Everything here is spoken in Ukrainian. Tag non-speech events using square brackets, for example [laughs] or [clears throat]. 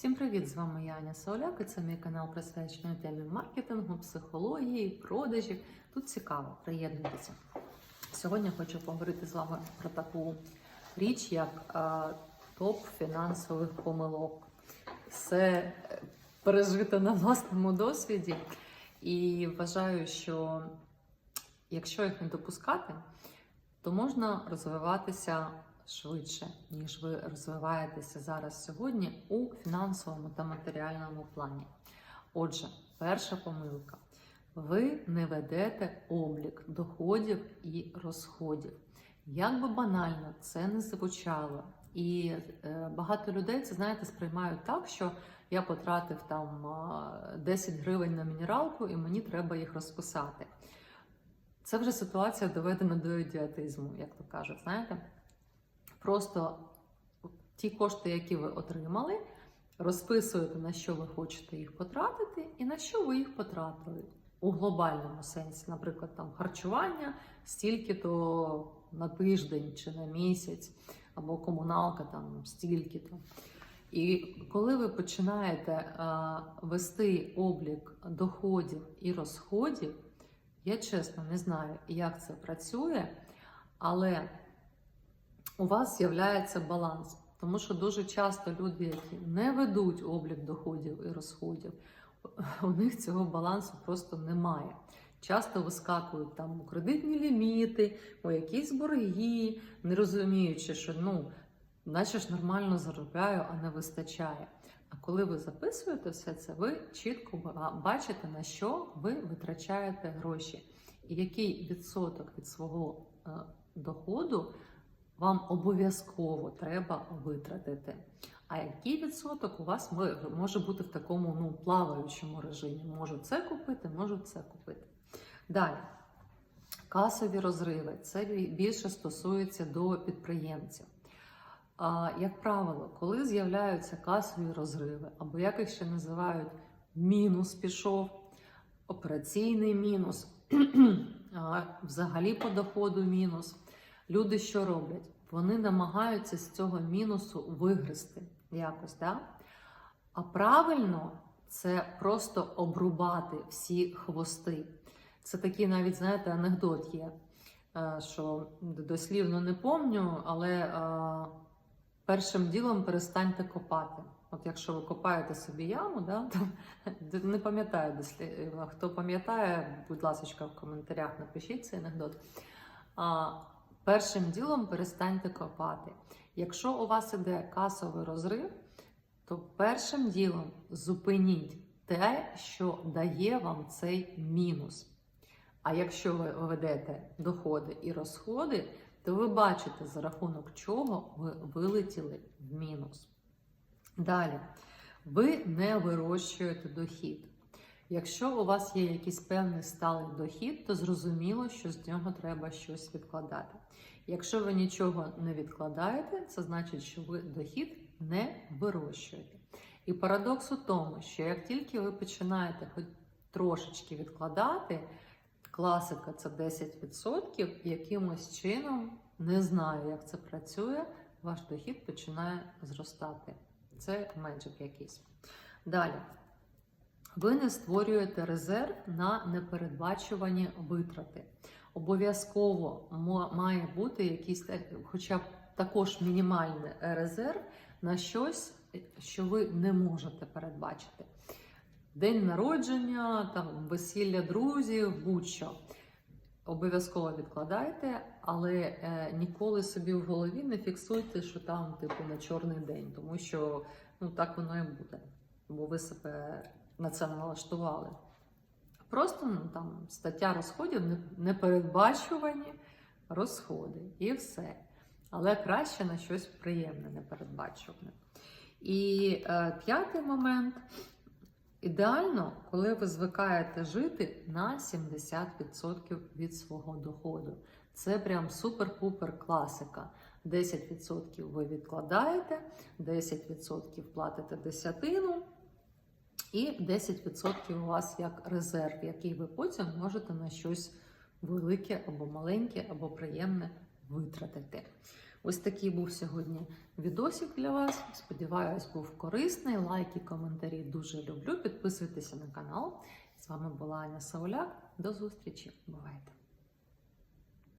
Всім привіт! З вами я Аня Соляк і це мій канал присвячений темі маркетингу, психології, продажів. Тут цікаво, приєднуйтеся. Сьогодні хочу поговорити з вами про таку річ, як е, топ фінансових помилок. Все е, пережито на власному досвіді, і вважаю, що якщо їх не допускати, то можна розвиватися швидше, ніж ви розвиваєтеся зараз сьогодні у фінансовому та матеріальному плані. Отже, перша помилка. Ви не ведете облік доходів і розходів. Як би банально це не звучало, і е, багато людей це знаєте сприймають так, що я потратив там 10 гривень на мінералку, і мені треба їх розписати. Це вже ситуація доведена до ідіотизму, як то кажуть, знаєте. Просто ті кошти, які ви отримали, розписуєте, на що ви хочете їх потратити, і на що ви їх потратили у глобальному сенсі, наприклад, там харчування стільки-то на тиждень чи на місяць, або комуналка там стільки-то. І коли ви починаєте а, вести облік доходів і розходів, я чесно не знаю, як це працює, але у вас з'являється баланс. Тому що дуже часто люди, які не ведуть облік доходів і розходів, у них цього балансу просто немає. Часто вискакують там у кредитні ліміти, у якісь борги, не розуміючи, що ну, наче ж нормально заробляю, а не вистачає. А коли ви записуєте все це, ви чітко бачите, на що ви витрачаєте гроші, і який відсоток від свого е, доходу вам обов'язково треба витратити. А який відсоток у вас може бути в такому ну, плаваючому режимі? Можу це купити, можу це купити. Далі. Касові розриви. Це більше стосується до підприємців. А, Як правило, коли з'являються касові розриви, або як їх ще називають мінус пішов, операційний мінус, [clears throat] взагалі по доходу мінус. Люди що роблять? Вони намагаються з цього мінусу вигризти якось, да? А правильно це просто обрубати всі хвости. Це такий навіть, знаєте, анекдот є, е, що дослівно не помню, але е, першим ділом перестаньте копати. От якщо ви копаєте собі яму, да, [laughs] то не пам'ятаю дослівно. Хто пам'ятає, будь ласка, в коментарях напишіть цей анекдот. Першим ділом перестаньте копати. Якщо у вас іде касовий розрив, то першим ділом зупиніть те, що дає вам цей мінус. А якщо ви ведете доходи і розходи, то ви бачите, за рахунок чого ви вилетіли в мінус. Далі, ви не вирощуєте дохід. Якщо у вас є якийсь певний сталий дохід, то зрозуміло, що з нього треба щось відкладати. Якщо ви нічого не відкладаєте, це значить, що ви дохід не вирощуєте. І парадокс у тому, що як тільки ви починаєте хоч трошечки відкладати, класика це 10%, якимось чином, не знаю, як це працює, ваш дохід починає зростати. Це меджик якийсь. Далі. Ви не створюєте резерв на непередбачувані витрати. Обов'язково має бути якийсь, хоча б також мінімальний резерв на щось, що ви не можете передбачити. День народження, там, весілля друзів, будь-що. Обов'язково відкладайте, але е, ніколи собі в голові не фіксуйте, що там, типу, на чорний день, тому що ну, так воно і буде. Бо ви себе на це налаштували. Просто ну, там стаття розходів непередбачувані розходи і все. Але краще на щось приємне, непередбачуване. І е, п'ятий момент. Ідеально, коли ви звикаєте жити на 70% від свого доходу. Це прям супер-пупер класика. 10% ви відкладаєте, 10% платите десятину. І 10% у вас як резерв, який ви потім можете на щось велике або маленьке, або приємне витратити. Ось такий був сьогодні відосик для вас. Сподіваюсь, був корисний. Лайки, коментарі дуже люблю. Підписуйтеся на канал. З вами була Аня Сауляк. До зустрічі. Бувайте!